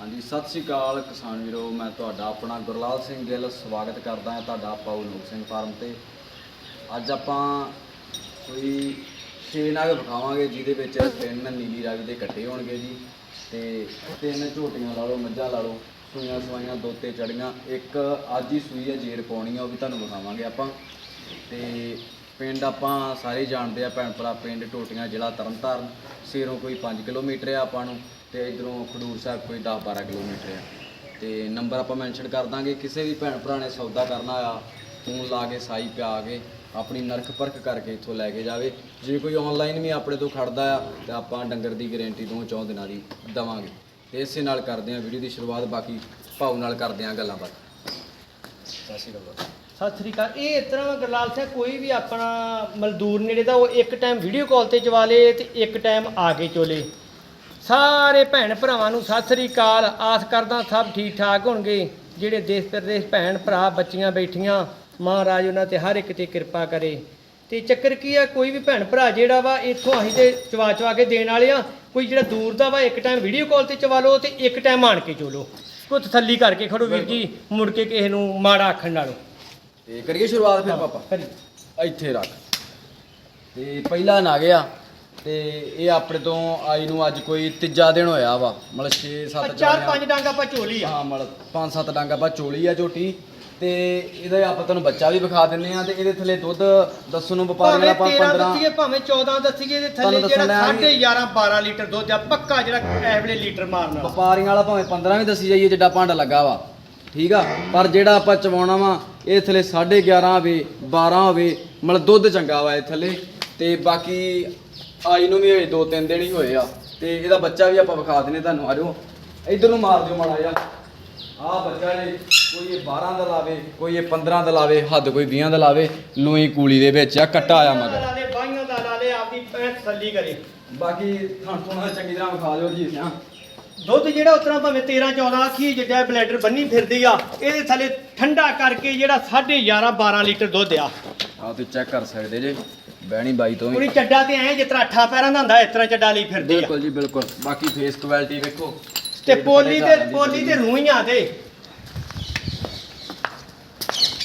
ਹਾਂਜੀ, ਸਤਿ ਸ਼੍ਰੀ ਅਕਾਲ ਕਿਸਾਨ ਵੀਰੋ, ਮੈਂ ਤੁਹਾਡਾ ਆਪਣਾ ਗੁਰਲਾਲ ਸਿੰਘ ਗਿੱਲ ਸਵਾਗਤ ਕਰਦਾ ਹਾਂ ਤੁਹਾਡਾ ਪਾਉ ਲੋਕ ਸਿੰਘ ਫਾਰਮ ਤੇ। ਅੱਜ ਆਪਾਂ ਕੋਈ ਛੇ ਨਾਗ ਵਿਖਾਵਾਂਗੇ, ਜਿਹਦੇ ਵਿੱਚ ਤਿੰਨ ਨੀਲੀ ਰਾਵੀ ਦੇ ਕੱਟੇ ਹੋਣਗੇ ਜੀ ਤੇ ਤਿੰਨ ਝੋਟੀਆਂ ਲਾ ਲਓ, ਮੱਝਾਂ ਲਾ ਲਓ, ਸੂਈਆਂ ਸਵਾਈਆਂ, ਦੋਤੇ ਚੜੀਆਂ, ਇੱਕ ਅੱਜ ਹੀ ਸੂਈ ਹੈ ਜੇਰ ਪਾਉਣੀ ਆ, ਉਹ ਵੀ ਤੁਹਾਨੂੰ ਵਿਖਾਵਾਂਗੇ ਆਪਾਂ। ਤੇ ਪਿੰਡ ਆਪਾਂ ਸਾਰੇ ਜਾਣਦੇ ਆ, ਭੈਣ ਭਰਾ ਪਿੰਡ, ਟੋਟੀਆਂ ਜ਼ਿਲ੍ਹਾ ਤਰਨਤਾਰਨ, ਸਿਰੋਂ ਕੋਈ 5 ਕਿਲੋਮੀਟਰ ਆ ਆਪਾਂ ਨੂੰ। ਤੇ ਇਧਰੋਂ ਖਡੂਰ ਸਾਹਿਬ ਕੋਈ 10 12 ਕਿਲੋਮੀਟਰ ਆ। ਤੇ ਨੰਬਰ ਆਪਾਂ ਮੈਂਸ਼ਨ ਕਰ ਦਾਂਗੇ, ਕਿਸੇ ਵੀ ਭੈਣ ਭਰਾ ਨੇ ਸੌਦਾ ਕਰਨਾ ਆ, ਫੋਨ ਲਾ ਕੇ, ਸਾਈ ਪਿਆ ਕੇ, ਆਪਣੀ ਨਰਖ ਪਰਖ ਕਰਕੇ ਇੱਥੋਂ ਲੈ ਕੇ ਜਾਵੇ। ਜੇ ਕੋਈ ਆਨਲਾਈਨ ਵੀ ਆਪਣੇ ਤੋਂ ਖੜਦਾ ਆ, ਤੇ ਆਪਾਂ ਡੰਗਰ ਦੀ ਗਾਰੰਟੀ ਦੋ ਚੌਂ ਦਿਨਾਂ ਦੀ ਦਵਾਂਗੇ। ਤੇ ਇਸੇ ਨਾਲ ਕਰਦੇ ਆ ਵੀਡੀਓ ਦੀ ਸ਼ੁਰੂਆਤ, ਬਾਕੀ ਭਾਉ ਨਾਲ ਕਰਦੇ ਆ ਗੱਲਾਂ ਬਾਤ। ਸਤਿ ਸ਼੍ਰੀ ਅਕਾਲ। ਸਤਿ ਸ੍ਰੀ ਅਕਾਲ। ਇਹ ਇਸ ਤਰ੍ਹਾਂ ਗਰਲਾਲ ਸਿੰਘ ਕੋਈ ਵੀ ਆਪਣਾ ਮਜ਼ਦੂਰ ਨੇੜੇ ਦਾ, ਉਹ ਇੱਕ ਟਾਈਮ ਵੀਡੀਓ ਕਾਲ ਤੇ ਚਵਾ ਲੇ ਤੇ ਇੱਕ ਟਾਈਮ ਆ ਕੇ ਚੋਲੇ। ਸਾਰੇ ਭੈਣ ਭਰਾਵਾਂ ਨੂੰ ਸਤਿ ਸ੍ਰੀ ਅਕਾਲ। ਆਸ ਕਰਦਾ ਸਭ ਠੀਕ ਠਾਕ ਹੋਣਗੇ। ਜਿਹੜੇ ਦੇਸ਼ ਪ੍ਰਦੇਸ਼ ਭੈਣ ਭਰਾ ਬੱਚੀਆਂ ਬੈਠੀਆਂ ਮਹਾਰਾਜ ਉਹਨਾਂ ਤੇ ਹਰ ਇੱਕ ਤੇ ਕਿਰਪਾ ਕਰੇ। ਤੇ ਚੱਕਰ ਕੀ ਆ ਕੋਈ ਵੀ ਭੈਣ ਭਰਾ ਜਿਹੜਾ ਵਾ ਇੱਥੋਂ ਅਸੀਂ ਤੇ ਚਵਾ ਚਵਾ ਕੇ ਦੇਣ ਵਾਲੇ ਆ। ਕੋਈ ਜਿਹੜਾ ਦੂਰ ਦਾ ਵਾ ਇੱਕ ਟਾਈਮ ਵੀਡੀਓ ਕਾਲ ਤੇ ਚਵਾ ਲਓ ਤੇ ਇੱਕ ਟਾਈਮ ਆਣ ਕੇ ਚੋਲੋ ਕੋਈ ਤਸੱਲੀ ਕਰਕੇ ਖੜੋ ਵੀਰ ਜੀ ਮੁੜ ਕੇ ਕਿਸੇ ਨੂੰ ਮਾੜਾ ਆਖਣ ਨਾਲੋਂ। ਤੇ ਕਰੀਏ ਸ਼ੁਰੂਆਤ ਫਿਰ ਪਾਪਾ। ਇੱਥੇ ਰੱਖ। ਤੇ ਪਹਿਲਾ ਨਾ ਗਿਆ। ਤੇ ਇਹ ਆਪਣੇ ਤੋਂ ਆਈ ਨੂੰ ਅੱਜ ਕੋਈ ਤੀਜਾ ਦਿਨ ਹੋਇਆ ਵਾ ਮਤਲਬ 6 7 ਚਾਰ ਪੰਜ ਡੰਗ ਆਪਾਂ ਚੋਲੀ ਆ। ਹਾਂ ਮਤਲਬ 5 7 ਡੰਗ ਆਪਾਂ ਚੋਲੀ ਆ ਝੋਟੀ। ਤੇ ਇਹਦਾ ਆਪਾਂ ਤੁਹਾਨੂੰ ਬੱਚਾ ਵੀ ਵਿਖਾ ਦਿੰਨੇ ਆ ਤੇ ਇਹਦੇ ਥੱਲੇ ਦੁੱਧ ਦੱਸਣ ਨੂੰ ਵਪਾਰੀ ਭਾਵੇਂ ਆਪਾਂ 13 15 ਦੱਸੀਏ ਭਾਵੇਂ 14 ਦੱਸੀਏ ਤੇ ਥੱਲੇ ਜਿਹੜਾ ਦੱਸਣਾ ਹੈ 11.5 12 ਲੀਟਰ ਦੁੱਧ ਆ ਪੱਕਾ ਜਿਹੜਾ ਐ ਵੇਲੇ ਲੀਟਰ ਮਾਰਨਾ ਵਪਾਰੀਆਂ ਵਾਲਾ ਭਾਵੇਂ 15 ਵੀ ਦੱਸੀ ਜਾਈਏ ਜਿੱਡਾ ਭਾਂਡਾ ਲੱਗਾ ਵਾ। ਠੀਕ ਆ? ਪਰ ਜਿਹੜਾ ਆਪਾਂ ਚਵਾਉਣਾ ਵਾ ਇਹ ਥੱਲੇ 11.5 ਹੋਵੇ 12 ਹੋਵੇ ਮਤਲਬ ਦੁੱਧ ਚੰਗਾ ਵਾ ਇਹ ਥੱਲੇ। ਤੇ ਬਾਕੀ ਆਈ ਨੂੰ ਵੀ ਹੋਏ ਦੋ ਤਿੰਨ ਦਿਨ ਹੀ ਹੋਏ ਆ ਤੇ ਇਹਦਾ ਬੱਚਾ ਵੀ ਆਪਾਂ ਵਿਖਾ ਦਿੰਨੇ ਤੁਹਾਨੂੰ ਆਜੋ ਇਧਰ ਨੂੰ ਮਾਰ ਦਿਓ ਮਾੜਾ ਜਿਹਾ। ਆਹ ਬੱਚਾ ਨੇ ਕੋਈ ਇਹ 12 ਦਾ ਲਾਵੇ ਕੋਈ ਇਹ 15 ਦਾ ਲਾਵੇ ਹੱਦ ਕੋਈ 20 ਦਾ ਲਾਵੇ ਲੂਈ ਕੂਲੀ ਦੇ ਵਿੱਚ ਆ ਕੱਟਾ ਆਇਆ ਮਗਰ। ਲਾ ਲੇ ਬਾਈਆਂ ਦਾ ਲਾ ਲੇ ਆਪਦੀ ਪੈਂ ਤਸੱਲੀ ਕਰੇ। ਬਾਕੀ ਥਣ ਥੁਣਾ ਚੰਗੀ ਤਰ੍ਹਾਂ ਵਿਖਾ ਦਿਓ ਜੀ ਸਿਆ ਦੁੱਧ ਜਿਹੜਾ ਉਤਰਾ ਭਾਵੇਂ 13 14 ਆਖੀ ਜਿੱਡਾ ਬਲੈਡਰ ਬੰਨੀ ਫਿਰਦੀ ਆ ਇਹਦੇ ਥੱਲੇ ਠੰਡਾ ਕਰਕੇ ਜਿਹੜਾ 11.5 12 ਲੀਟਰ ਦੁੱਧ ਆ। ਆ ਤੁਸੀਂ ਚੈੱਕ ਕਰ ਸਕਦੇ ਜੇ। ਬਹਿਣੀ ਬਾਈ ਤੋਂ ਵੀ। ਪੂਰੀ ਚੱਡਾ ਤੇ ਐ ਜਿਸ ਤਰ੍ਹਾਂ ਅੱਠਾਂ ਪੈਰਾਂ ਦਾ ਹੁੰਦਾ ਇਸ ਤਰ੍ਹਾਂ ਚੱਡਾ ਲਈ ਫਿਰਦੀ ਆ। ਬਿਲਕੁਲ ਜੀ ਬਿਲਕੁਲ। ਬਾਕੀ ਫੇਸ ਕੁਆਲਿਟੀ ਵੇਖੋ। ਤੇ ਪੋਲੀ ਤੇ ਪੋਲੀ ਤੇ। ਰੂਈਆਂ ਤੇ।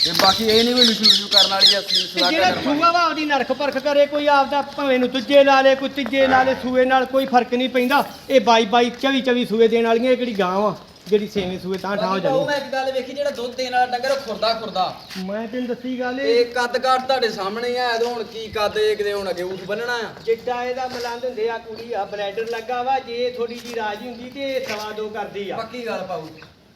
ਤੇ ਬਾਕੀ ਇਹ ਨਹੀਂ ਵੀ ਲਿਖੂ ਲਿਖੂ ਕਰਨ ਵਾਲੀ ਆ ਤੇ ਸਲਾਹ ਜਿਹੜਾ ਕਰਨ ਵਾਲੀ ਸੂਆ ਵਾ ਉਹਦੀ ਨਰਖ ਪਰਖ ਕਰੇ ਕੋਈ ਆਪਦਾ ਭਾਵੇਂ ਨੂੰ ਦੂਜੇ ਲਾ ਲੇ ਕੋਈ ਤੀਜੇ ਲਾ ਲੇ ਸੂਏ ਨਾਲ ਕੋਈ ਫ਼ਰਕ ਨਹੀਂ ਪੈਂਦਾ। ਇਹ 22 22 24 24 ਸੂਏ ਦੇਣ ਵਾਲੀਆਂ ਇਹ ਕਿਹੜੀ ਗਾਂ ਵਾ? ਜਿਹੜੀ ਛੇਵੇਂ ਸੂਏ ਤਾਂ ਠਾ ਹੋ ਉਹ ਮੈਂ ਜਾਣੀ। ਇੱਕ ਗੱਲ ਵੇਖੀ ਜਿਹੜਾ ਦੁੱਧ ਦੇਣ ਵਾਲਾ ਡੰਗਰ ਉਹ ਖੁਰਦਾ ਖੁਰਦਾ। ਮੈਂ ਤੈਨੂੰ ਦੱਸੀ ਗੱਲ ਤੇ ਇਹ ਕੱਦ ਕਾਠ ਤੁਹਾਡੇ ਸਾਹਮਣੇ ਆ ਇਹਦੋਂ ਹੁਣ ਕੀ ਕੱਦ ਇਹ ਕਿਤੇ ਹੁਣ ਅੱਗੇ ਊਠ ਬੰਨਣਾ ਆ। ਜਿੱਡਾ ਇਹਦਾ ਮਲੰਦ ਹੁੰਦੇ ਆ ਕੁੜੀ ਆ ਬਲੈਡਰ ਲੱਗਾ ਵਾ ਜੇ ਥੋੜੀ ਜੀ ਰਾਜੀ ਹੁੰਦੀ ਤੇ ਸਵਾ ਦੋ ਕਰਦੀ ਆ। ਪੱਕੀ ਗੱਲ ਪਾਉ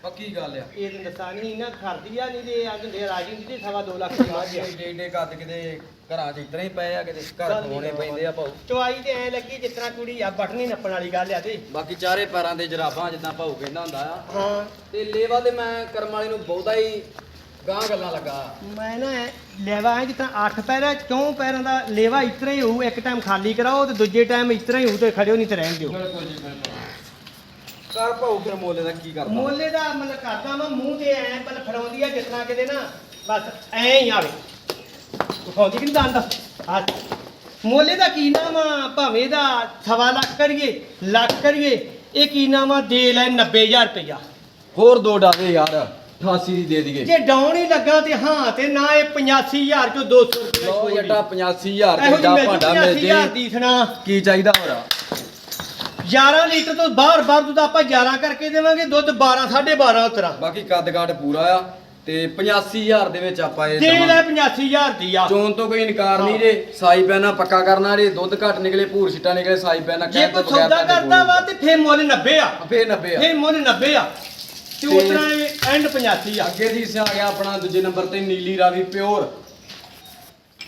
ਪੱਕੀ ਗੱਲ ਆ। ਇਹ ਤੈਨੂੰ ਦੱਸਾਂ ਨਹੀਂ ਇਹਨਾਂ ਖਰਦੀ ਆ ਨਹੀਂ ਤੇ ਆ ਹੁੰਦੇ ਰਾਜੀ ਹੁੰਦੀ ਤੇ ਸਵਾ ਦੋ ਲੱਖ ਦੀ ਆ। ਏਡੇ ਏਡੇ ਕੱਦ ਕਿਤੇ ਘਰਾਂ 'ਚ ਇਤਨਾ ਹੀ ਪਏ ਆ ਕਿਤੇ ਘਰ ਖਵਾਉਣੇ ਪੈਂਦੇ ਆ ਭਾਉ ਚਵਾਈ ਤੇ ਐ ਲੱਗੀ ਜਿਸ ਤਰ੍ਹਾਂ ਕੁੜੀ ਆ ਬਟਨੀ ਨੱਪਣ ਵਾਲੀ ਗੱਲ ਆ ਤੇ। ਬਾਕੀ ਚਾਰੇ ਪੈਰਾਂ ਦੇ ਜਰਾਬਾਂ ਜਿੱਦਾਂ ਭਾਉ ਕਹਿੰਦਾ ਹੁੰਦਾ ਆ। ਹਾਂ। ਤੇ ਲੇਵਾ ਤੇ ਮੈਂ ਕਰਮ ਵਾਲੀ ਨੂੰ ਬਹੁਤਾ ਹੀ ਗਾਂ ਗੱਲਾਂ ਲੱਗਾ। ਮੈਂ ਨਾ ਲੇਵਾ ਐ ਜਿਸ ਤਰ੍ਹਾਂ ਅੱਠ ਪੈਰਾਂ ਚੌਂ ਪੈਰਾਂ ਦਾ ਲੇਵਾ ਤਰ੍ਹਾਂ ਹੀ ਹੋਊ ਇੱਕ ਟਾਈਮ ਖਾਲੀ ਕਰਾਓ ਤੇ ਦੂਜੇ ਟਾਈਮ ਇਸ ਤਰ੍ਹਾਂ ਹੀ ਹੋਊ ਤੇ ਖੜਿਓ ਨਹੀਂ ਤੇ ਰਹਿਣ ਦਿਓ। ਬਿਲਕੁਲ ਜੀ ਬਿਲਕੁਲ। ਕਰ ਭਾਉ ਫਿਰ ਮੋਲੇ ਦਾ ਕੀ ਕਰਦਾ? ਮੋਲੇ ਦਾ ਮਤਲਬ ਕਰਦਾ ਵਾ ਮੂੰਹ ਤੇ ਐ ਬਲ ਫੜਾਉਂਦੀ ਆ ਜਿਸ ਤਰ੍ਹਾਂ ਕਿਤੇ ਨਾ ਬਸ ਐ ਹੀ ਆਵੇ। ਉਠਾਉਂਦੀ ਕਿ ਨਹੀਂ ਦੰਦ ਆ ਮੋਲੇ ਦਾ ਕੀ ਨਾਮ ਆ? ਭਾਵੇਂ ਦਾ ਸਵਾ ਲੱਖ ਕਰੀਏ ਲੱਖ ਕਰੀਏ ਇਹ ਕੀ ਨਾਮ ਆ? ਦੇ ਲੈ 90000 ਰੁਪਇਆ ਹੋਰ ਦੋ ਡਾਵੇ ਯਾਰ 88 ਦੀ ਦੇ ਦਈਏ। ਜੇ ਡਾਉਣ ਹੀ ਲੱਗਾ ਤੇ ਹਾਂ ਤੇ ਨਾ ਇਹ 85000 ਚੋਂ 200 ਰੁਪਇਆ ਲੋ ਛੋੜ ਜੱਟਾ 85000 ਇਹੋ ਜਿਹੀ ਭਾਂਡਾ ਮਿਲ ਜੇ 85000 ਦੀ ਸੁਣਾ। ਕੀ ਚਾਹੀਦਾ ਹੋਰ? 11 ਲੀਟਰ ਤੋਂ ਬਾਹਰ ਬਾਹਰ ਦੁੱਧ ਆਪਾਂ 11 ਕਰਕੇ ਦੇਵਾਂਗੇ ਦੁੱਧ 12 12.5 ਉਤਰਾ। ਬਾਕੀ ਕੱਦ ਕਾਠ ਪੂਰਾ ਆ। ਤੇ 85000 ਦੇ ਵਿੱਚ ਆਪਾਂ ਇਹ ਦੇ ਲੈ ਦੇਵਾਂਗੇ। 85000 ਦੀ ਆ। ਚੋਣ ਤੋਂ ਕੋਈ ਇਨਕਾਰ ਨਹੀਂ ਜੇ। ਸਾਈ ਪੈਨਾ ਪੱਕਾ ਕਰਨਾ ਜੇ ਦੁੱਧ ਘੱਟ ਨਿਕਲੇ ਭੂਰ ਛਿੱਟਾ ਨਿਕਲੇ ਸਾਈ ਪੈਨਾ ਜੇ ਕੋਈ ਸੌਦਾ ਕਰਦਾ ਵਾ ਤੇ ਫੇਰ ਮੁੱਲ 90 ਆ। ਫੇਰ 90 ਆ। ਫੇਰ ਮੁੱਲ 90 ਆ। ਤੇ ਤੇ- ਉਤਰਾ ਐਂਡ 85 ਆ। ਅੱਗੇ ਦੀ ਆ ਗਿਆ ਆਪਣਾ ਦੂਜੇ ਨੰਬਰ ਤੇ ਨੀਲੀ ਰਾਵੀ ਪਿਓਰ।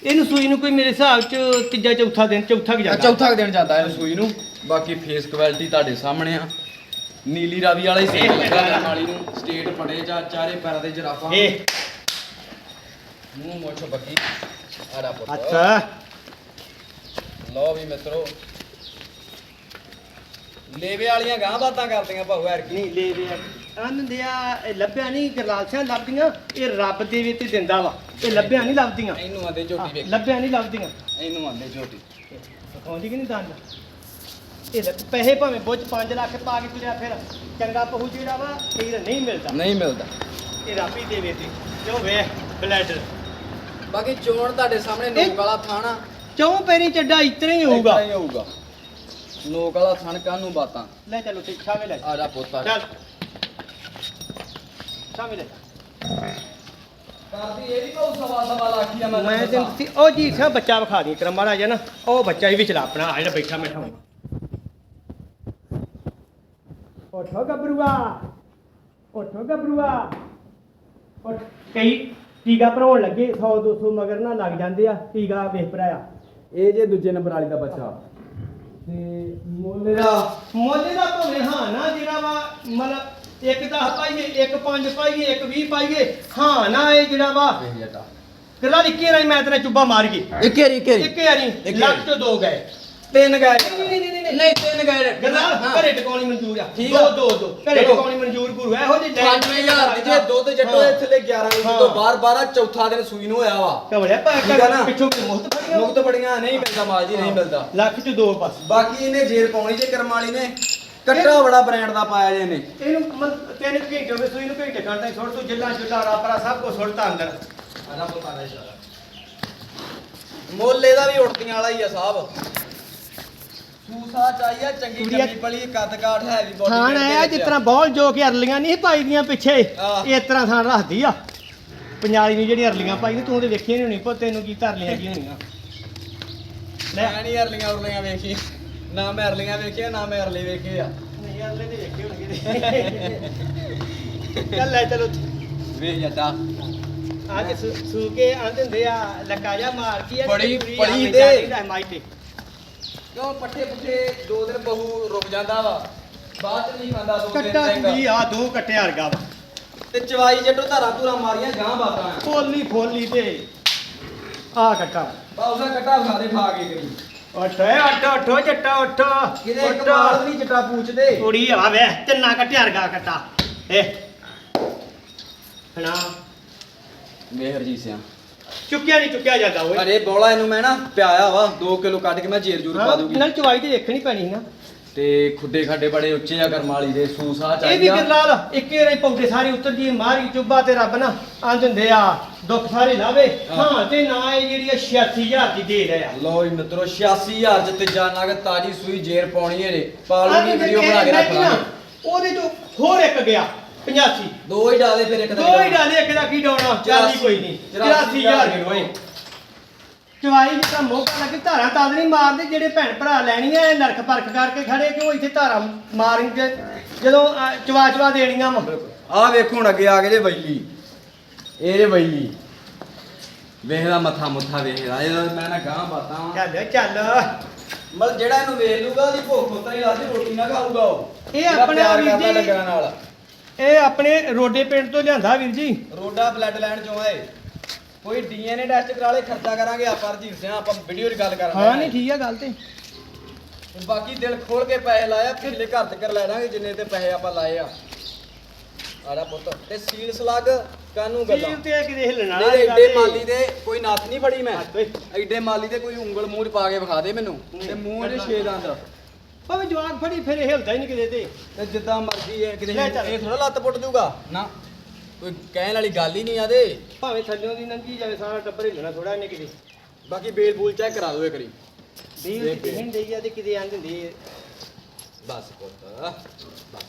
ਇਹਨੂੰ ਸੂਈ ਨੂੰ ਕੋਈ ਮੇਰੇ ਹਿਸਾਬ ਚ ਤੀਜਾ ਚੌਥਾ ਦਿਨ ਚੌਥਾ ਕਿ ਜਾਂਦਾ। ਚੌਥਾ ਕੁ ਦਿਨ ਜਾਂਦਾ ਇਹਨੂੰ ਸੂਈ ਨੂੰ। ਬਾਕੀ ਫੇਸ ਕੁਆਲਿਟੀ ਤੁਹਾਡੇ ਸਾਹਮਣੇ ਆ। ਨੀਲੀ ਰਾਵੀ ਵਾਲਾ ਹੀ ਸੇਮ ਲੱਗਾ ਵਾਲੀ ਨੂੰ ਸਟੇਟ ਫੜੇ ਚਾ ਚਾਰੇ ਪੈਰਾਂ ਦੇ ਜਰਾਫਾਂ ਇਹ ਮੂੰਹ ਮੋਛੋ ਬੱਕੀ। ਆੜਾ ਪੁੱਤ। ਅੱਛਾ। ਲਓ ਵੀ ਮਿੱਤਰੋ। ਲੇਵੇ ਵਾਲੀਆਂ ਗਾਂ ਬਾਤਾਂ ਕਰਦੀਆਂ ਭਾਊ ਯਾਰ ਕੀ ਨਹੀਂ ਲੈ ਦੇ ਆਨੰਦ ਆ ਇਹ ਲੱਭਿਆ ਨਹੀਂ ਗਰਲਾਲ ਸਿੰਘ ਲੱਭਦੀਆਂ। ਇਹ ਰੱਬ ਦੇ ਵਿੱਚ ਦਿੰਦਾ ਵਾ। ਇਹ ਲੱਭਿਆ ਨਹੀਂ ਲੱਭਦੀਆਂ। ਇਹਨੂੰ ਆਂਦੇ ਝੋਟੀ ਵੇਖ। ਲੱਭਿਆ ਨਹੀਂ ਲੱਭਦੀਆਂ। ਇਹਨੂੰ ਆਂਦੇ ਝੋਟੀ। ਸਿਖਾਉਂਦੀ ਕਿ ਨਹੀਂ ਦੰਦ ਇਹ ਲੈ, ਪੈਸੇ ਭਾਵੇਂ ਬੁੱਝ 5 ਲੱਖ ਪਾ ਕੇ ਤੁਰਿਆ ਫਿਰ ਚੰਗਾ ਪਹੂ ਜਿਹੜਾ ਵਾ ਵਾਰ ਨਹੀਂ ਮਿਲਦਾ। ਨਹੀਂ ਮਿਲਦਾ। ਇਹ ਰਾਪੀ ਦੇਵੇ ਤੇ ਜੋ ਵੇ ਬਲੈਡਰ ਬਾਕੀ ਚੋਣ ਤੁਹਾਡੇ ਸਾਹਮਣੇ ਇਹ- ਨੋਕ ਵਾਲਾ ਥਾਣਾ ਚੌਂ ਪੈਰੀ ਚੱਡਾ ਇਤਨਾ ਹੀ ਹੋਊਗਾ। ਹੀ ਹੋਊਗਾ। ਨੋਕ ਵਾਲਾ ਥਣ ਕਾਨੂੰ ਬਾਤਾਂ? ਲੈ ਚੱਲ ਉੱਥੇ ਛਾਵੇਂ ਲੈ। ਆ ਜਾ ਪੁੱਤਾ ਚੱਲ। ਛਾਵੇਂ ਲੈ। ਕਰਦੀ ਇਹ ਵੀ ਕਹੂ ਸਵਾ ਸਵਾ ਲਾਖੀ ਆ ਮੈਂ ਤੈਨੂੰ ਦੱਸੀ। ਉਹ ਜੀ ਸਾ ਬੱਚਾ ਵਿਖਾ ਦੀ ਤੇਰਾ ਮਾੜਾ ਜਿਹਾ ਨਾ। ਉਹ ਬੱਚਾ ਹੀ ਵਿਚਲਾ ਆਪਣਾ ਆ ਜਿਹੜਾ ਬੈਠਾ ਬੈਠਾ ਹੋਇਆ ਉਠੋ ਗੱਭਰੂਆ ਉਠੋ ਗੱਭਰੂਆ। ਉੱਠ। ਕਈ ਟੀਕਾ ਭਰਾਉਣ ਲੱਗੇ 100 200 ਮਗਰ ਨਾ ਲੱਗ ਜਾਂਦੇ ਆ ਟੀਕਾ ਵੇਖ ਭਰਾਇਆ। ਇਹ ਜੇ ਦੂਜੇ ਨੰਬਰ ਵਾਲੀ ਦਾ ਬੱਚਾ। ਤੇ ਮੁੱਲ ਦਾ ਮੋਲੇ ਦਾ ਭਾਵੇਂ ਹਾਂ ਨਾ ਜਿਹੜਾ ਵਾ ਮਤਲਬ ਇੱਕ 10 ਪਾਈਏ ਇੱਕ 5 ਪਾਈਏ ਇੱਕ 20 ਪਾਈਏ ਹਾਂ ਨਾ ਇਹ ਜਿਹੜਾ ਵਾ ਗੱਲਾਂ ਇੱਕੇ ਰਾਈ ਮੈਂ ਤੇਰਾ ਚੁੱਬਾ ਮਾਰ ਗਈ। ਇੱਕ ਏਰੀ ਇੱਕ ਇੱਕੇ ਇੱਕ ਲੱਖ। ਤੋਂ ਦੋ ਗਏ। ਤਿੰਨ ਗਏ। ਨਹੀਂ, ਨਹੀਂ, ਨਹੀਂ, ਨਹੀਂ। ਨਹੀਂ ਤਿੰਨ ਗਏ ਗੱਲਾਂ ਹਾਂ। ਘਰੇ ਟਿਕਾਉਣੀ ਮਨਜ਼ੂਰ ਆ। ਠੀਕ ਦੋ ਆ। ਦੋ ਦੋ। ਘਰੇ ਚਲੋ। ਟਿਕਾਉਣੀ ਮਨਜ਼ੂਰ ਗੁਰੂ ਇਹੋ ਜਿਹੇ ਲੈ 95000 ਦੀ ਜੇ ਦੁੱਧ ਜੱਟੋ ਹਾਂ। ਇੱਥੇ ਲੈ 11 ਵਜੇ ਤੋਂ ਬਾਹਰ 12 ਚੌਥਾ ਦਿਨ ਸੂਈ ਨੂੰ ਹੋਇਆ ਵਾ। ਕਵੜਿਆ ਪਾ ਠੀਕ ਆ ਨਾ? ਪਿੱਛੋਂ ਕਿ ਮੁਹਤ ਫੜੀਆਂ ਮੁਕਤ ਬੜੀਆਂ ਨਹੀਂ ਮਿਲਦਾ ਮਾਲ ਜੀ ਨਹੀਂ ਮਿਲਦਾ। ਲੱਖ ਚ ਦੋ ਬਸ। ਬਾਕੀ ਇਹਨੇ ਜੇਰ ਪਾਉਣੀ ਜੇ ਕਰਮ ਵਾਲੀ ਨੇ। ਕੱਟਾ ਬੜਾ ਬ੍ਰਾਂਡ ਦਾ ਪਾਇਆ ਜੇ ਇਹਨੇ। ਇਹਨੂੰ ਮਨ ਤਿੰਨ ਕੁ ਘੰਟੇ ਹੋ ਗਏ ਸੂਈ ਨੂੰ ਘੰਟੇ ਕਰਦਾ ਹੀ ਛੋੜ ਤੂੰ ਜਿੱਲਾ ਜੁੱਲਾ ਰਾਪਰਾ ਸਭ ਕੁਝ ਸੁੱਟਤਾ ਅੰਦਰ। ਮੁੱਲ ਇਹਦਾ ਵੀ ਉੜਤੀਆਂ ਵਾਲਾ ਹੀ ਆ ਸਾਹਿਬ ਸੂਸਾ ਚਾਹੀਆ ਚੰਗੀ ਕੁੜੀਆ- ਚੰਗੀ ਪਲੀ ਕੱਦ ਕਾਠ ਹੈ ਵੀ ਬੋਡੀ ਥਾਣ ਆਇਆ ਜਿਸ ਤਰ੍ਹਾਂ ਬੌਲ ਜੋ ਕਿ ਅਰਲੀਆਂ ਨਹੀਂ ਪਾਈ ਦੀਆਂ ਪਿੱਛੇ। ਆਹ। ਇਸ ਤਰ੍ਹਾਂ ਥਾਣ ਰੱਖਦੀ ਆ। ਪੰਜਾਲੀ ਨੂੰ ਜਿਹੜੀਆਂ ਅਰਲੀਆਂ ਪਾਈ ਦੀਆਂ ਤੂੰ ਤੇ ਵੇਖੀਆਂ ਨਹੀਂ ਹੋਣੀ ਪਰ ਤੈਨੂੰ ਕੀ ਧਰਲੀਆਂ ਕੀ ਹੋਣੀਆਂ। ਲੈ। ਮੈਂ ਨਹੀਂ ਅਰਲੀਆਂ ਉਰਲੀਆਂ ਵੇਖੀ ਨਾ ਮੈਂ ਅਰਲੀਆਂ ਵੇਖੀਆਂ ਨਾ ਮੈਂ ਅਰਲੇ ਵੇਖੇ ਆ। ਨਹੀਂ ਅਰਲੇ ਤੇ ਵੇਖੇ ਹੋਣਗੇ ਚੱਲ ਲੈ ਚਲੋ ਵੇਖ ਜੱਟਾ ਅੱਜ ਸੂ- ਸੂ ਕੇ ਆਂਦੇ ਹੁੰਦੇ ਆ ਲੱਕਾ ਜਾ ਮਾਰ ਕੀ ਆ ਬੜੀ- ਪੂਰੀ ਬੜੀ ਆਪਣੀ ਦੇ। ਜਾਤੀ ਦਾ ਮਾਈ ਤੇ। ਕਿਉਂ ਪੱਠੇ ਪੁੱਠੇ ਦੋ ਦਿਨ ਬਹੂ ਰੁਕ ਜਾਂਦਾ ਵਾ? ਬਾਅਦ ਚ ਨਹੀਂ ਖਾਂਦਾ ਦੋ ਦਿਨ ਕੱਟਾ ਤੱਕ ਕੁੜੀ ਆ ਦੋ ਕੱਟੇ ਵਰਗਾ ਵਾ। ਤੇ ਚਵਾਈ ਜੱਟੋ ਧਾਰਾ ਧੂਰਾ ਮਾਰੀਆਂ ਗਾਂ ਬਾਤਾਂ ਫੋਲੀ ਫੋਲੀ ਤੇ ਆ ਕੱਟਾ। ਬਾਉਸਾ ਕੱਟਾ ਦੇ ਖਾ ਕੇ ਕਰੀ। ਉੱਠ ਓਏ ਉੱਠ ਉੱਠ ਜੱਟਾ ਉੱਠ। ਕਿਤੇ ਇੱਕ ਮਾਲ ਵੀ ਨਹੀਂ ਜੱਟਾ ਪੂਛਦੇ। ਕੁੜੀ ਆ ਵੇ ਤਿੰਨਾ ਕੱਟਿਆ ਵਰਗਾ ਕੱਟਾ। ਏ ਹਣਾ। ਮੇਹਰਜੀਤ ਸਿੰਘ ਚੁੱਕਿਆ ਨਹੀਂ ਚੁੱਕਿਆ ਜਾਂਦਾ ਓਏ। ਅਰੇ ਬੋਲਾ ਇਹਨੂੰ ਮੈਂ ਨਾ ਪਿਆਇਆ ਵਾ 2 ਕਿਲੋ ਕੱਢ ਕੇ ਮੈਂ ਜੇਰ ਜੂਰ ਪਾ ਦੂਗੀ। ਨਾਲ ਚਵਾਈ ਤੇ ਵੇਖਣੀ ਪੈਣੀ ਨਾ। ਤੇ ਖੁੱਡੇ ਖਾਡੇ ਬੜੇ ਉੱਚੇ ਆ ਕਰਮਾਲੀ ਦੇ ਸੂਸਾ ਇਹ ਵੀ ਚਾਹੀਦਾ। ਗਰਲਾਲ ਇੱਕੇ ਰੇ ਪੌਦੇ ਸਾਰੀ ਉੱਤਰ ਜੀ ਮਾਰੀ ਚੁੱਬਾ ਤੇ ਰੱਬ ਨਾ ਆਂਦ ਹੁੰਦੇ ਆ ਦੁੱਖ ਸਾਰੇ ਲਾਵੇ। ਹਾਂ। ਹਾਂ ਤੇ ਨਾ ਇਹ ਜਿਹੜੀ ਆ 86000 ਦੀ ਦੇ ਰਿਹਾ। ਲੋ ਜੀ ਮਿੱਤਰੋ 86000 ਚ ਤੀਜਾ ਨਗ ਤਾਜੀ ਸੂਈ ਜੇਰ ਪਾਉਣੀ ਹੈ ਨੇ ਪਾਲੂ ਆਹ ਦੀ ਤੇ ਵੀਡੀਓ ਬਣਾ ਕੇ ਰੱਖ ਕੀ ਲਾਂਗੇ ਉਹਦੇ ਚੋਂ ਹੋਰ ਇੱਕ ਗਿਆ। 85 ਦੋ ਹੀ ਡਾਲੇ ਫਿਰ ਇੱਕ ਦਾ ਦੋ ਹੀ ਡਾਲੇ ਇੱਕ ਦਾ ਕੀ ਡਾਉਣਾ? ਚਾਲੀ ਕੋਈ ਨਹੀਂ। 84000 ਦੇ ਓਏ ਚਵਾਈ ਜਿੱਦਾਂ ਮੋਕਾ ਲੱਗੇ ਧਾਰਾਂ ਤਦ ਨਹੀਂ ਮਾਰਦੇ ਜਿਹੜੇ ਭੈਣ ਭਰਾ ਲੈਣੀਆਂ ਇਹ ਨਰਕ ਪਰਖ ਕਰਕੇ ਖੜੇ ਕਿ ਉਹ ਇੱਥੇ ਧਾਰਾਂ ਮਾਰਨਗੇ ਜਦੋਂ ਅਹ, ਚਵਾ ਚਵਾ ਦੇਣੀਆਂ ਵਾ। ਆਹ ਵੇਖੋ ਹੁਣ ਅੱਗੇ ਆ ਗਏ ਜੇ ਵੈਲੀ ਇਹ ਜੇ ਵੈਲੀ ਵੇਖਦਾ ਮੱਥਾ ਮੁੱਥਾ ਵੇਖਦਾ। ਇਹਦਾ ਮੈਂ ਨਾ ਗਾਂ ਬਾਤਾਂ ਵਾਂ। ਚੱਲ ਚੱਲ। ਮਤਲਬ ਜਿਹੜਾ ਇਹਨੂੰ ਵੇਖ ਲੂਗਾ ਉਹਦੀ ਭੁੱਖ ਉਤਰਾ ਹੀ ਲੱਗਦੀ ਰੋਟੀ ਨਾ ਖਾਊਗਾ ਉਹ। ਇਹ ਜਿਹੜਾ ਆਪਣੇ ਪਿਆਰ ਵੀਰ ਕਰਦਾ ਜੀ- ਡੰਗਰਾਂ ਨਾਲ। ਇਹ ਆਪਣੇ ਰੋਡੇ ਪਿੰਡ ਤੋਂ ਲਿਆਂਦਾ ਵੀਰ ਜੀ। ਰੋਡਾ ਬਲੱਡ ਲੈਣ ਚੋਂ ਆਏ ਕੋਈ ਡੀਐਨਏ ਟੈਸਟ ਕਰਾ ਲੈ ਖਰਚਾ ਕਰਾਂਗੇ ਆਪਾਂ ਰਜੀਤ ਸਿੰਘ ਆਪਾਂ ਵੀਡੀਓ ਦੀ ਗੱਲ ਕਰਾਂਗੇ ਹਾਂ ਨਹੀਂ ਠੀਕ ਆ ਗੱਲ ਤੇ। ਬਾਕੀ ਦਿਲ ਖੋਲ ਕੇ ਪੈਸੇ ਲਾਇਆ ਪਿਛਲੇ ਘਰ ਤੱਕ ਲੈ ਦਾਂਗੇ ਜਿੰਨੇ ਤੇ ਪੈਸੇ ਆਪਾਂ ਲਾਏ ਆ। ਆੜਾ ਪੁੱਤ ਤੇ ਸੀਲ ਸਲੱਗ ਕਾਨੂੰ ਗੱਲਾਂ? ਸੀਲ ਤੇ ਕਿਤੇ ਹਿੱਲਣਾ ਨਹੀਂ ਐਡੇ ਮਾਲੀ ਦੇ ਕੋਈ ਨੱਥ ਨਹੀਂ ਫੜੀ ਮੈਂ। ਐਡੇ ਮਾਲੀ ਦੇ ਕੋਈ ਉਂਗਲ ਮੂੰਹ 'ਚ ਪਾ ਕੇ ਵਿਖਾ ਦੇ ਮੈਨੂੰ ਤੇ ਮੂੰਹ ਇਹਦੇ ਛੇ ਦੰਦ। ਭਾਵੇਂ ਜਵਾਕ ਫੜੀ ਫਿਰ ਇਹ ਹਿਲਦਾ ਹੀ ਨਹੀਂ ਕਿਤੇ ਤੇ। ਤੇ ਜਿੱਦਾਂ ਮਰਜ਼ੀ ਹੈ ਕਿਤੇ ਲੈ ਚੱਲ। ਇਹ ਥੋੜਾ ਲੱਤ ਪੁੱਟ ਜੂਗਾ। ਨਾ। ਕੋਈ ਕਹਿਣ ਵਾਲੀ ਗੱਲ ਹੀ ਨਹੀਂ ਆ ਦੇ ਭਾਵੇਂ ਥੱਲਿਓਂ ਦੀ ਨੰਗੀ ਜਾਵੇ ਸਾਰਾ ਟੱਬਰ ਹਿੱਲਣਾ ਥੋੜਾ ਇਹਨੇ ਕਿਤੇ। ਬਾਕੀ ਬੇਲ ਬੂਲ ਚੈੱਕ ਕਰਾ ਦਿਓ ਇੱਕ ਵਾਰੀ। ਦੀਲ ਦੇਖ ਕੇ। ਕਿਤੇ ਹਿੰਦੇ ਆ ਤੇ ਕਿਤੇ ਆਂ। ਦਿੰਦੇ ਬਸ ਪੁੱਤ ਬਸ।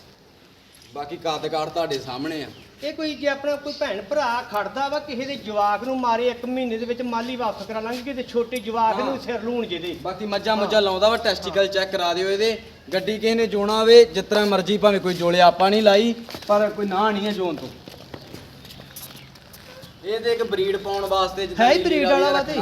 ਬਾਕੀ ਕੱਦ ਕਾਠ ਤੁਹਾਡੇ ਸਾਹਮਣੇ ਆ। ਇਹ ਕੋਈ ਜੇ ਆਪਣਾ ਕੋਈ ਭੈਣ ਭਰਾ ਖੜਦਾ ਵਾ ਕਿਸੇ ਦੇ ਜਵਾਕ ਨੂੰ ਮਾਰੇ ਇੱਕ ਮਹੀਨੇ ਦੇ ਵਿੱਚ ਮਾਲੀ ਵਾਪਸ ਕਰਾ ਲਾਂਗੇ ਕਿਤੇ ਛੋਟੇ ਜਵਾਕ। ਨੂੰ ਸਿਰ ਲੂਣ ਜਿਹਦੇ। ਬਾਕੀ ਮੱਝਾਂ ਮੁੱਝਾਂ ਲਾਉਂਦਾ ਵਾ ਟੈਸਟੀਕਲ ਚੈੱਕ ਕਰਾ ਦਿਓ ਇਹਦੇ। ਗੱਡੀ ਕਿਸੇ ਨੇ ਜੋਣਾ ਹੋਵੇ ਜਿਸ ਤਰ੍ਹਾਂ ਮਰਜ਼ੀ ਭਾਵੇਂ ਕੋਈ ਜੋਲੇ ਆਪਾਂ ਨਹੀਂ ਲਾਈ ਪਰ ਕੋਈ ਨਾ ਨਹੀਂ ਹੈ ਜੋਨ ਤੋਂ। ਇਹ ਤੇ ਇੱਕ ਬਰੀਡ ਪਾਉਣ ਵਾਸਤੇ ਹੈ ਹੀ ਬਰੀਡ ਵਾਲਾ ਵਾ ਤੇ।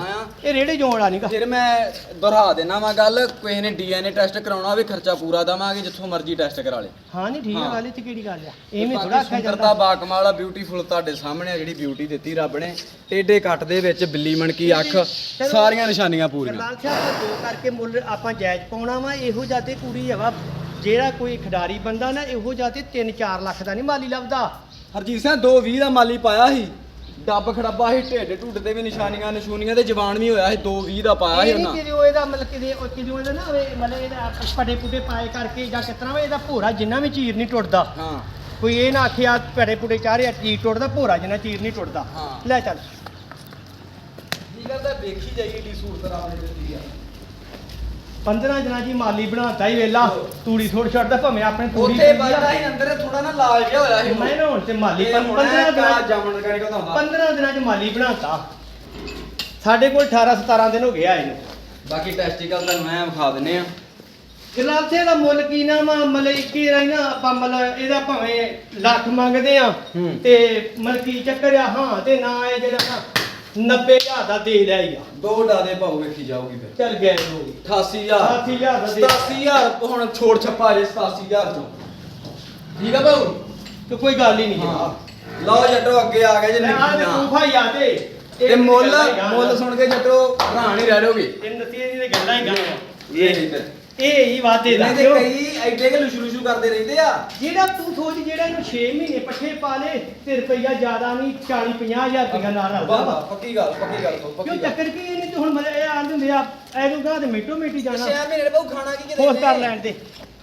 ਇਹ ਰੇੜੇ ਜੋਣ ਵਾਲਾ ਨਹੀਂਗਾ ਫਿਰ ਮੈਂ ਦੁਹਰਾ ਦੇਣਾ ਵਾ ਗੱਲ ਕਿਸੇ ਨੇ ਡੀਐਨਏ ਟੈਸਟ ਕਰਾਉਣਾ ਹੋਵੇ ਖਰਚਾ ਪੂਰਾ ਦਵਾਂਗੇ ਜਿੱਥੋਂ ਮਰਜ਼ੀ ਟੈਸਟ ਕਰਾ ਲੇ। ਹਾਂ ਨਹੀਂ ਠੀਕ ਹਾਂ। ਗੱਲ ਇੱਥੇ ਕਿਹੜੀ ਗੱਲ ਆ? ਐਵੇਂ ਥੋੜਾ ਆਖਿਆ ਜਾਂਦਾ। ਬਾਕਮਾਲ ਆ ਬਿਊਟੀਫੁਲ ਤੁਹਾਡੇ ਸਾਹਮਣੇ ਆ ਜਿਹੜੀ ਬਿਊਟੀ ਦਿੱਤੀ ਰੱਬ ਨੇ। ਟੇਡੇ ਕੱਟ ਦੇ ਵਿੱਚ ਬਿੱਲੀ ਮਣਕੀ ਅੱਖ। ਸਾਰੀਆਂ ਨਿਸ਼ਾਨੀਆਂ ਪੂਰੀਆਂ। ਕਰਨਾਲ ਸਾਹਿਬ ਜੋ ਕਰਕੇ ਮੁੱਲ ਆਪਾਂ ਜਾਇਜ਼ ਪਾਉਣਾ ਵਾ ਇਹੋ ਜਾਤੇ ਕੁੜੀ ਹੈਵਾ ਜਿਹੜਾ ਕੋਈ ਖਿਡਾਰੀ ਬੰਦਾ ਨਾ ਇਹੋ ਜਾਤੇ 3-4 ਲੱਖ ਦਾ ਨਹੀਂ ਮਾਲੀ ਲੱਭਦਾ। ਹਰਜੀਤ ਸਿੰਘ 220 ਦਾ ਮਾਲੀ ਪਾਇਆ ਸੀ। ਡੱਬ ਖੜੱਬਾ ਸੀ ਢਿੱਡ ਢੁੱਡ ਤੇ ਵੀ ਨਿਸ਼ਾਨੀਆਂ ਨਿਸ਼ੂਨੀਆਂ ਤੇ ਜਵਾਨ ਵੀ ਹੋਇਆ ਸੀ 220 ਦਾ ਪਾਇਆ ਸੀ ਇਹ ਨਹੀਂ ਉਹਨਾਂ। ਜੋ ਇਹਦਾ ਮਤਲਬ ਕਿ ਉਹ ਕਿ ਜੋ ਇਹਦਾ ਨਾ ਹੋਵੇ, ਮਤਲਬ ਇਹਦਾ ਪਟੇ ਪੁਟੇ ਪਾਏ ਕਰਕੇ ਜਾਂ ਤਰ੍ਹਾਂ ਵਾ, ਇਹਦਾ ਭੋਰਾ ਜਿੰਨਾ ਵੀ ਚੀਰ ਨਹੀਂ ਟੁੱਟਦਾ। ਹਾਂ। ਕੋਈ ਇਹ ਨਾ ਆਖਿਆ ਪਟੇ ਪੁਟੇ ਚਾਰੇ ਚੀਰ ਟੁੱਟਦਾ ਭੋਰਾ ਜਿੰਨਾ ਚੀਰ ਨਹੀਂ ਟੁੱਟਦਾ। ਹਾਂ। ਲੈ ਚੱਲ। ਕੀ ਕਰਦਾ ਵੇਖੀ ਜਾਈਏ ਡੀ ਸੂਰਤ ਰੱਬ ਨੇ ਦਿੱਤੀ ਆ। 15 ਦਿਨਾਂ ਜੀ ਮਾਲੀ ਬਣਾਤਾ ਹੀ ਵੇਲਾ ਤੂੜੀ ਥੋੜ ਛੱਡਦਾ ਭਾਵੇਂ ਆਪਣੇ ਤੂੜੀ ਉੱਥੇ ਵੱਜਦਾ ਸੀ ਅੰਦਰ ਥੋੜਾ ਨਾ ਲਾਲ ਜਿਹਾ ਹੋਇਆ ਸੀ। ਮੈਂ ਨਾ ਹੁਣ ਤੇ ਮਾਲੀ ਇਹ ਹੁਣ 15 ਇਹ ਦਿਨਾਂ ਕਾਲਾ ਜਾਮਣ ਕਰੀ ਕੋ ਹੁੰਦਾ 15 ਦਿਨਾਂ ਚ ਮਾਲੀ ਬਣਾਤਾ। ਸਾਡੇ ਕੋਲ 18 17 ਦਿਨ ਹੋ ਗਿਆ ਇਹਨੂੰ। ਬਾਕੀ ਟੈਸਟੀਕਲ ਤੁਹਾਨੂੰ ਮੈਂ ਵਿਖਾ ਦਿੰਨੇ ਆ। ਗਲਾਸੇ ਦਾ ਮੁੱਲ ਕੀ ਨਾ ਮਾ ਮਤਲਬ ਕੀ ਰਹਿਣਾ ਆਪਾਂ ਮਤਲਬ ਇਹਦਾ ਭਾਵੇਂ ਲੱਖ ਮੰਗਦੇ ਆ ਹੂੰ। ਤੇ ਮਤਲਬ ਕੀ ਚੱਕਰ ਆ? ਹਾਂ ਤੇ ਨਾ ਇਹ ਜਿਹੜਾ ਨਾ 90000 ਦਾ ਦੇ ਹੀ ਆ। ਦੋ ਡਾਦੇ ਭਾਉ ਵੇਖੀ ਜਾਊਗੀ ਫਿਰ। ਚੱਲ ਗਏ ਹੋ 88000 80000 ਦਾ ਦੇ 87000 ਹੁਣ ਛੋੜ ਛੱਪਾ ਜੇ 87000 ਚੋਂ ਠੀਕ ਆ ਭਾਉ ਤੇ ਕੋਈ ਗੱਲ ਹੀ ਨਹੀਂ ਹਾਂ। ਲਓ ਜੱਟੋ ਅੱਗੇ ਆ ਗਏ ਜੇ ਆ ਤੇ। ਭਾਈ ਆ ਤੇ ਤੇ ਮੁੱਲ ਮੁੱਲ ਸੁਣ ਕੇ ਜੱਟੋ ਹੈਰਾਨ ਹੀ ਰਹਿ ਜਾਓਗੇ। ਇਹ ਨਤੀਜੇ ਦੀ ਗੱਲਾਂ ਹੀ ਗਾਣਾ ਇਹ ਨਹੀਂ ਤੇ ਇਹ ਹੀ ਵਾਦੇ ਦਾ ਇਹਨੇ ਕਿਉਂ? ਕਈ ਐਡੇ ਕਿ ਲੁਸ਼ੂ ਲੁਸ਼ੂ ਕਰਦੇ ਰਹਿੰਦੇ ਆ। ਜਿਹੜਾ ਤੂੰ ਸੋਚ ਜਿਹੜਾ ਇਹਨੂੰ 6 ਮਹੀਨੇ ਪੱਠੇ ਪਾ ਲੇ ਤੇ ਰੁਪਈਆ ਜ਼ਿਆਦਾ ਨਹੀਂ 40 50000 ਰੁਪਈਆ ਨਾਲ ਵਾਹ ਵਾ। ਵਾਹ ਪੱਕੀ ਗੱਲ ਪੱਕੀ ਗੱਲ ਤੋਂ ਕਿਉਂ ਪੱਕੀ ਗੱਲ। ਚੱਕਰ ਕੀ ਇਹਨੇ ਤੇ ਹੁਣ ਮਤਲਬ ਇਹ ਆਂਦੇ ਹੁੰਦੇ ਆ ਐਨੂੰ ਕਹਾਂ ਤੇ ਮਿੰਟੋ ਮਿੰਟੀ ਜਾਣਾ। ਛੇ ਮਹੀਨੇ ਦੇ ਭਾਉ ਖਾਣਾ ਕੀ ਕਿਤੇ ਫੋਰਸ ਕਰ ਲੈਣ ਦੇ।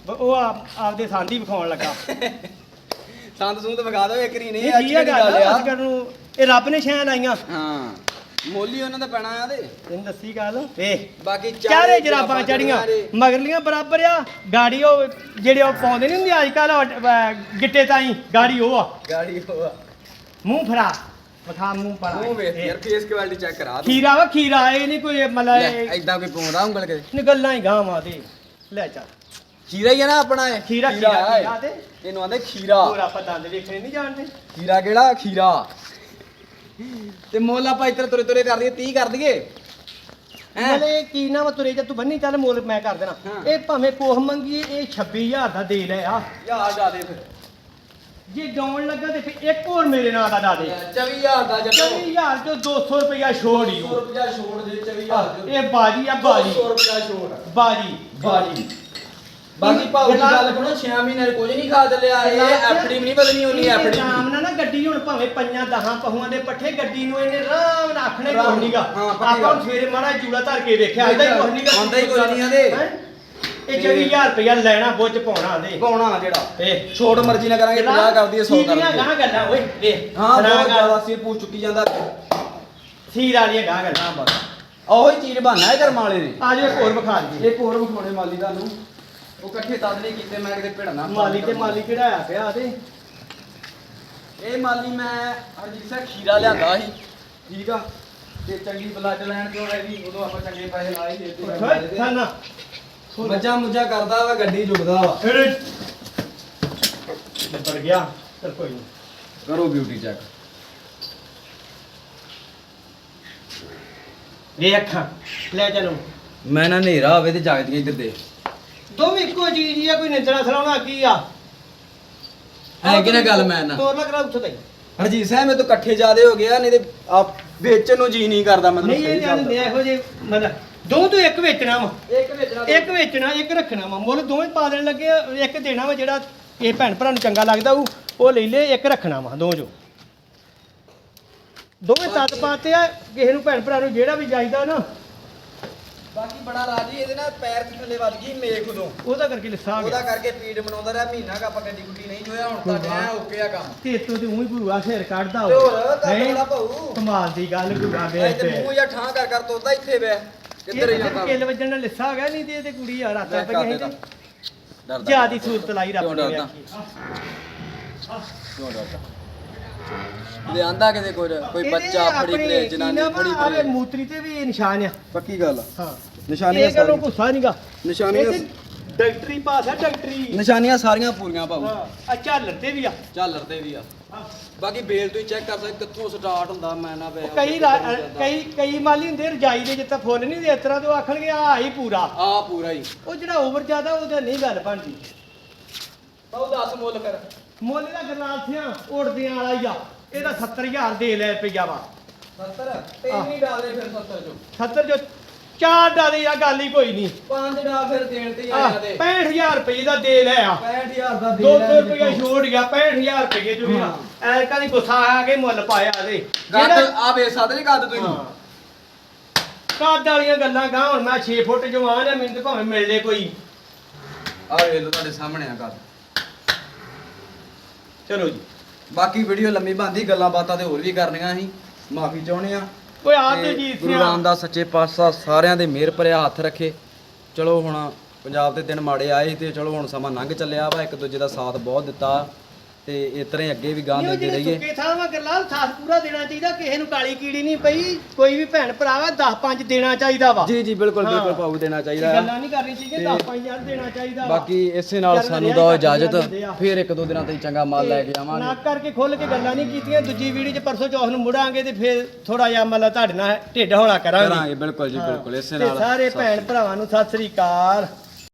ਬ- ਉਹ ਆਪ- ਆਪਦੇ ਸਾਂਢੀ ਵਿਖਾਉਣ ਲੱਗਾ। ਸੰਦ ਸੂਤ ਵਿਖਾ ਦਿਓ ਇੱਕ ਰੀ ਨਹੀਂ ਇਹ ਅੱਜ ਕੀ ਦੀ ਗੱਲ ਗੱਲ ਆ? ਅੱਜ ਨੂੰ ਇਹ ਰੱਬ ਨੇ ਸ਼ੈਨ ਲਾਈਆਂ। ਹਾਂ। ਮੁੱਲ ਉਹਨਾਂ ਦਾ ਪੈਣਾ ਆ ਤੇ। ਤੈਨੂੰ ਦੱਸੀ ਗੱਲ? ਵੇਖ ਬਾਕੀ ਚਾਰੇ ਜਰਾਬਾਂ ਚੜੀਆਂ। ਮਗਰਲੀਆਂ ਬਰਾਬਰ ਆ ਗਾੜੀ ਉਹ ਜਿਹੜੇ ਉਹ ਪਾਉਂਦੇ ਨਹੀਂ ਹੁੰਦੇ ਅੱਜ ਕੱਲ ਗਿੱਟੇ ਤਾਈ ਗਾੜੀ ਉਹ ਆ। ਗਾੜੀ ਹੋਆ ਮੂੰਹ ਫਰਾ ਮਥਾ ਮੂੰਹ ਪੜਾ ਉਹ ਵੇਖ ਯਾਰ ਫੇਸ ਕੁਆਲਿਟੀ ਚੈੱਕ ਕਰਾ ਤੂੰ ਖੀਰਾ ਵਾ ਖੀਰਾ ਇਹ ਨਹੀਂ ਕੋਈ ਮਤਲਬ ਐਦਾਂ ਕੋਈ ਪਾਉਂਦਾ ਉਂਗਲ ਕੇ? ਨਿਗਲਾਂ ਹੀ ਗਾਵਾਂ ਦੇ ਲੈ ਚੱਲ। ਖੀਰਾ ਹੀ ਆ ਨਾ ਆਪਣਾ ਇਹ। ਖੀਰਾ। ਖੀਰਾ ਤੇ। ਇਹਨੂੰ ਆਂਦੇ ਖੀਰਾ। ਹੋਰ ਆਪਾਂ ਦੰਦ ਵੇਖਣੇ ਨਹੀਂ ਜਾਣਦੇ। ਖੀਰਾ ਕਿਹੜਾ? ਖੀਰਾ। ਤੇ ਮੁੱਲ ਆਪਾਂ ਇੱਧਰ ਤੁਰੇ ਤੁਰੇ ਕਰ ਦਈਏ 30 ਕਰ ਦਈਏ। ਹੈਂ? ਮਲੇ ਕੀ ਨਾ ਵਾ ਤੁਰੇ ਜਾ ਤੂੰ ਬੰਨੀ ਚੱਲ ਮੋਲ ਮੈਂ ਕਰ ਦੇਣਾ। ਹਾਂ। ਇਹ ਭਾਵੇਂ ਕੋਹ ਮੰਗੀਏ ਇਹ 26000 ਦਾ ਦੇ ਲੈ ਆ। ਯਾਰ ਜਾ ਦੇ ਫਿਰ। ਜੇ ਡਾਉਣ ਲੱਗਾ ਤੇ ਫਿਰ ਇੱਕ ਹੋਰ ਮੇਰੇ ਨਾਲ ਦਾ ਡਾ ਦੇ। 24000 ਦਾ ਜੱਟੋ। 24000 ਤੋਂ 200 ਰੁਪਇਆ ਛੋੜ ਹੀ 100 ਰੁਪਿਆ ਛੋੜ ਦੇ 24000 ਇਹ ਬਾਜੀ ਆ ਬਾਜੀ। 200 ਰੁਪਿਆ ਛੋੜ। ਬਾਜੀ। ਬਾਜੀ। ਬਾਕੀ ਭਾਉ ਦੀ ਗੱਲ ਕਰੋ 6 ਮਹੀਨੇ ਕੁਝ ਨਹੀਂ ਖਾ ਚੱਲਿਆ ਇਹ ਐਫਡੀ ਵੀ ਨਹੀਂ ਬਦਲਣੀ ਉਹਨੀ ਐਫਡੀ ਆਰਾਮ ਨਾਲ ਨਾ ਗੱਡੀ ਹੁਣ ਭਾਵੇਂ ਪੰਜਾਂ ਦਹਾਂ ਪਹੂਆਂ ਦੇ ਪੱਠੇ ਗੱਡੀ ਨੂੰ ਇਹਨੇ ਆਰਾਮ ਨਾਲ ਆਖਣੇ ਕੋਈ ਨਹੀਂਗਾ ਆਪਾਂ। ਹੁਣ ਸਵੇਰੇ ਮਾੜਾ ਜੂੜਾ ਧਰ ਕੇ ਵੇਖਿਆ ਇਹਦਾ ਹੀ ਕੁਝ ਨਹੀਂਗਾ ਆਉਂਦਾ ਹੀ ਕੁਝ ਨਹੀਂ ਆਂਦੇ। ਇਹ 24000 ਰੁਪਇਆ ਲੈਣਾ ਬੁੱਝ ਪਾਉਣਾ ਆਂਦੇ ਪਾਉਣਾ ਜਿਹੜਾ। ਇਹ ਛੋੜ ਮਰਜ਼ੀ ਨਾਲ ਕਰਾਂਗੇ 50 ਕਰਦੀ 100 ਸੀਰੀਆਂ ਕਰਦੀ ਗਾਂ ਗੱਲਾਂ ਓਏ ਵੇਖ ਹਾਂ ਸੁਣਾ ਬਹੁਤ। ਜ਼ਿਆਦਾ ਸਿਰ ਪੂਛ ਚੁੱਕੀ ਜਾਂਦਾ। ਸੀਰ ਵਾਲੀਆਂ ਗਾਂ ਗੱਲਾਂ। ਬਸ। ਉਹੀ ਚੀਜ਼ ਬਹਾਨਾ ਹੈ ਕਰਮ ਵਾਲੇ ਨੇ ਆ ਇੱਕ ਹੋਰ ਵਿਖਾ ਦਈਏ। ਇੱਕ ਹੋਰ ਵਿਖਾਉਣੇ ਮਾਲੀ ਤੁਹਾਨੂੰ। ਉਹ ਇਕੱਠੇ ਤਦ ਨਹੀਂ ਕੀਤੇ ਮੈਂ ਕਿਤੇ ਭਿੜਨਾ ਮਾਲੀ ਤੇ ਮਾਲੀ ਕਿਹੜਾ ਪਿਆ ਤੇ ਇਹ ਮਾਲੀ ਮੈਂ ਹਰਜੀਤ ਸਿੰਘ ਖੀਰਾ ਲਿਆਂਦਾ ਸੀ ਠੀਕ ਆ? ਤੇ ਚੰਗੀ ਬਲੱਡ ਲੈਣ ਤੋਂ ਹੈਗੀ ਉਦੋਂ ਆਪਾਂ ਚੰਗੇ ਪੈਸੇ ਲਾਏ ਸੀ ਓਏ ਸਾਨਾ ਮੱਝਾਂ ਮੁੱਝਾਂ ਕਰਦਾ ਵਾ ਗੱਡੀ ਜੁਗਦਾ ਵਾ। ਨਿਬੜ ਗਿਆ ਚਲ ਕੋਈ ਨਹੀਂ ਕਰੋ ਬਿਊਟੀ ਚੈੱਕ ਵੇਖ ਲੈ ਚਲੋ। ਮੈਂ ਨਾ ਹਨੇਰਾ ਹੋਵੇ ਤੇ ਜਾਗਦੀਆਂ ਇੱਧਰ ਦੇ ਦੋਵੇਂ ਇੱਕੋ ਚੀਜ਼ ਹੀ ਆ ਕੋਈ ਨਿੰਦਣਾ ਸਲਾਉਣਾ ਕੀ ਆ? ਹੈ ਕਿ ਨਾ ਗੱਲ ਮੈਂ ਨਾ? ਤੋਰ ਲੱਗ ਰਿਹਾ ਉੱਥੇ ਤਾਈ ਹਰਜੀਤ ਸਾਹਿਬ ਮੇਰੇ ਤੋਂ ਇਕੱਠੇ ਜਾਦੇ ਹੋ ਗਿਆ ਨਹੀਂ ਤੇ ਆ ਵੇਚਣ ਨੂੰ ਜੀ ਨਹੀਂ ਕਰਦਾ ਮਤਲਬ ਨਹੀਂ ਇਹ ਜਾਣ ਦੇ ਇਹੋ ਜੇ ਮਤਲਬ ਦੋ ਤੋਂ ਇੱਕ ਵੇਚਣਾ ਵਾ। ਇੱਕ ਵੇਚਣਾ ਇੱਕ ਵੇਚਣਾ ਇੱਕ ਰੱਖਣਾ ਵਾ। ਮੁੱਲ ਦੋਵੇਂ ਪਾ ਦੇਣ ਲੱਗੇ ਆ, ਇੱਕ ਦੇਣਾ ਵਾ ਜਿਹੜਾ ਇਹ ਭੈਣ ਭਰਾ ਨੂੰ ਚੰਗਾ ਲੱਗਦਾ ਉਹ ਉਹ ਲੈ ਲੈ ਇੱਕ ਰੱਖਣਾ ਵਾ ਦੋ ਜੋ। ਦੋਵੇਂ ਤੱਤ ਪਾਤੇ ਆ ਕਿਸੇ ਨੂੰ ਭੈਣ ਭਰਾ ਨੂੰ ਜਿਹੜਾ ਵੀ ਚਾਹੀਦਾ ਨਾ ਬਾਕੀ ਬੜਾ ਰਾਜੀ ਇਹਦੇ ਨਾਲ ਪੈਰ ਚ ਥੱਲੇ ਵੱਜ ਗਈ ਮੇਖ ਉਦੋਂ। ਉਹਦਾ ਕਰਕੇ ਲਿਸਾ ਆ ਉਹਦਾ ਗਿਆ ਕਰਕੇ ਪੀੜ ਬਣਾਉਂਦਾ ਰਿਹਾ ਮਹੀਨਾ ਕਾ ਆਪਾਂ ਗੱਡੀ ਗੁੱਡੀ ਨਹੀਂ ਜੋਇਆ ਹੁਣ ਤੁਹਾਡੇ ਐ ਓਕੇ ਆ ਕੰਮ। ਤੇ ਇਤੋਂ ਤੇ ਉਹੀ ਭੂਆ ਸਿਰ ਕੱਢਦਾ ਤੇ ਹੋਰ ਕਰ ਹੈਂ? ਬੜਾ ਭਾਊ। ਕਮਾਲ ਦੀ ਗੱਲ ਐ ਵੇਖ ਤੇ ਤੇ ਮੂੰਹ ਜਾਂ ਠਾਂ ਕਰ ਕਰ ਤੋਦਾ ਇੱਥੇ ਵੇ ਕਿੱਧਰ ਹੀ ਜਾਂਦਾ ਕਿੱਲ ਵੱਜਣ ਨਾਲ ਲਿਸਾ ਆ ਗਿਆ ਨਹੀਂ ਤੇ ਇਹ ਤੇ ਕੁੜੀ ਆ ਰਾਤਾਂ ਮੈਂ ਪਈਆਂ ਸੀ ਡਰਦਾ ਜਿਆਦੀ ਸੂਰਤ ਲਾਈ ਰੱਬ ਕਿਉਂ ਨੇ ਡਰਦਾ? ਵੇਖੀ। ਕਿਉਂ ਡਰਦਾ? ਲਿਆਂਦਾ ਕਿਤੇ ਕੋਈ ਕੋਈ ਬੱਚਾ ਫੜੀ ਪਲੇ ਜਨਾਨੀ ਫੜੀ ਆਵੇ ਪਲੇ ਮੂਤਰੀ ਤੇ ਵੀ ਨਿਸ਼ਾਨ ਆ। ਪੱਕੀ ਗੱਲ ਆ। ਹਾਂ। ਨਿਸ਼ਾਨੀਆਂ ਇਹ ਗੱਲੋਂ ਸਾਰੀਆਂ। ਗੁੱਸਾ ਨਹੀਂਗਾ। ਨਿਸ਼ਾਨੀਆਂ ਡਾਕਟਰੀ ਪਾਸ ਆ ਡਾਕਟਰੀ। ਨਿਸ਼ਾਨੀਆਂ ਸਾਰੀਆਂ ਪੂਰੀਆਂ ਭਾਊ। ਹਾਂ। ਆ ਝਾਲਰ ਤੇ ਵੀ ਆ। ਝਾਲਰ ਤੇ ਵੀ ਆ। ਬਾਕੀ ਬੇਲ ਤੋਂ ਹੀ ਚੈੱਕ ਕਰ ਸਕਦੇ ਕਿੱਥੋਂ ਸਟਾਰਟ ਹੁੰਦਾ ਮੈਂ ਨਾ ਉਹ ਕਈ ਰਾ- ਕਈ ਕਈ ਮਾਲੀ ਹੁੰਦੇ ਰਜਾਈ ਦੇ ਜਿੱਤਾ ਫੁੱਲ ਨਹੀਂ ਦੇ ਇਸ ਤਰ੍ਹਾਂ ਤੋਂ ਆਖਣਗੇ ਆ ਹੀ ਪੂਰਾ। ਆ ਪੂਰਾ ਹੀ। ਉਹ ਜਿਹੜਾ ਓਵਰ ਜ਼ਿਆਦਾ ਉਹਦਾ ਨਹੀਂ ਗੱਲ ਬਣਦੀ। ਭਾਊ 10 ਮੁੱਲ ਕਰ। ਮੁੱਲ ਦਾ ਗਰਨਾਲ ਸਿਆ ਉੜਦਿਆਂ ਵਾਲਾ ਹੀ ਆ। ਇਹਦਾ 70000 ਦੇ ਲੈ ਰੁਪਈਆ ਵਾ। 70 ਤੇ ਨਹੀਂ ਡਾਲਦੇ ਫਿਰ 70 ਚੋਂ। 70 ਜੋ ਚਾਰ ਡਾਲੇ ਆ ਗੱਲ ਹੀ ਕੋਈ ਨਹੀਂ। ਪੰਜ ਦਾ ਫਿਰ ਦੇਣ ਤੇ ਆਹ, 65000 ਰੁਪਏ ਦਾ ਦੇ ਲੈ ਆ। 65000 ਦਾ 200 ਰੁਪਏ ਛੋੜ ਗਿਆ 65000 ਰੁਪਏ ਜੋ ਵੀ ਹਾਂ। ਐ ਕਦੀ ਗੁੱਸਾ ਆ ਕੇ ਮੁੱਲ ਪਾਇਆ ਦੇ ਗੱਦ ਆ ਵੇ ਸਾਦੇ ਨਹੀਂ ਗੱਦ ਤੁਸੀਂ। ਕਾਦ ਵਾਲੀਆਂ ਗੱਲਾਂ ਗਾਂ ਹੁਣ ਮੈਂ 6 ਫੁੱਟ ਜਵਾਨ ਆ ਮੈਨੂੰ ਤੇ ਭਾਵੇਂ ਮਿਲ ਲੈ ਕੋਈ। ਆ ਵੇ ਲੋ ਤੁਹਾਡੇ ਸਾਹਮਣੇ ਆ ਗੱਦ। ਚਲੋ ਜੀ। ਬਾਕੀ ਵੀਡੀਓ ਲੰਮੀ ਬੰਦੀ ਗੱਲਾਂ ਬਾਤਾਂ ਤੇ ਹੋਰ ਵੀ ਕਰਨੀਆਂ ਸੀ ਮਾਫੀ ਚਾਹੁੰਦੇ ਆ ਓਏ ਆ ਤੇ ਜੀ ਗੁਰੂ ਰਾਮਦਾਸ ਸੱਚੇ ਪਾਤਸ਼ਾਹ ਸਾਰਿਆਂ ਦੇ ਮਿਹਰ ਭਰਿਆ ਹੱਥ ਰੱਖੇ। ਚਲੋ ਹੁਣ ਪੰਜਾਬ ਦੇ ਦਿਨ ਮਾੜੇ ਆਏ ਤੇ ਚਲੋ ਹੁਣ ਸਮਾਂ ਲੰਘ ਚੱਲਿਆ ਵਾ ਇੱਕ ਦੂਜੇ ਦਾ ਸਾਥ ਬਹੁਤ ਦਿੱਤਾ। ਤੇ ਇਸ ਤਰ੍ਹਾਂ ਹੀ ਅੱਗੇ ਵੀ ਗਾਂ ਨਹੀਂ ਦਿੰਦੇ ਰਹੀਏ। ਸੁੱਕੇ ਥਾਂ ਵਾ ਗਰਲਾਲ ਸਾਥ ਪੂਰਾ ਦੇਣਾ ਚਾਹੀਦਾ ਕਿਸੇ ਨੂੰ ਕਾਲੀ ਕੀੜੀ ਨਹੀਂ ਪਈ ਕੋਈ ਵੀ ਭੈਣ ਭਰਾ ਵਾ 10 5 ਦੇਣਾ ਚਾਹੀਦਾ ਵਾ। ਜੀ ਜੀ ਬਿਲਕੁਲ। ਬਿਲਕੁਲ ਭਾਊ ਦੇਣਾ ਚਾਹੀਦਾ। ਗੱਲਾਂ ਨਹੀਂ ਕਰਨੀ ਚਾਹੀਦੀ ਤੇ 10 5000 ਦੇਣਾ ਚਾਹੀਦਾ ਵਾ। ਬਾਕੀ ਇਸੇ ਨਾਲ ਸਾਨੂੰ ਦਿਓ ਇਜਾਜ਼ਤ। ਫਿਰ ਇੱਕ ਦੋ ਦਿਨਾਂ ਤੱਕ ਚੰਗਾ ਮਾਲ ਲੈ ਕੇ ਆਵਾਂਗੇ। ਨਾ ਕਰਕੇ ਖੁੱਲ ਕੇ ਗੱਲਾਂ ਨਹੀਂ ਕੀਤੀਆਂ ਦੂਜੀ ਵੀਡੀਓ 'ਚ ਪਰਸੋਂ ਚੌਥ ਨੂੰ ਮੁੜਾਂਗੇ ਤੇ ਫਿਰ ਥੋੜਾ ਜਿਹਾ ਮਤਲਬ ਤੁਹਾਡੇ ਨਾਲ ਢਿੱਡ ਹੌਲਾ ਕਰਾਂਗੇ। ਕਰਾਂਗੇ ਬਿਲਕੁਲ ਜੀ ਬਿਲਕੁਲ ਇਸੇ ਤੇ ਨਾਲ ਸਾਰੇ ਭੈਣ ਭਰਾਵਾਂ ਨੂੰ ਸਤਿ ਸ੍ਰੀ ਅਕਾਲ।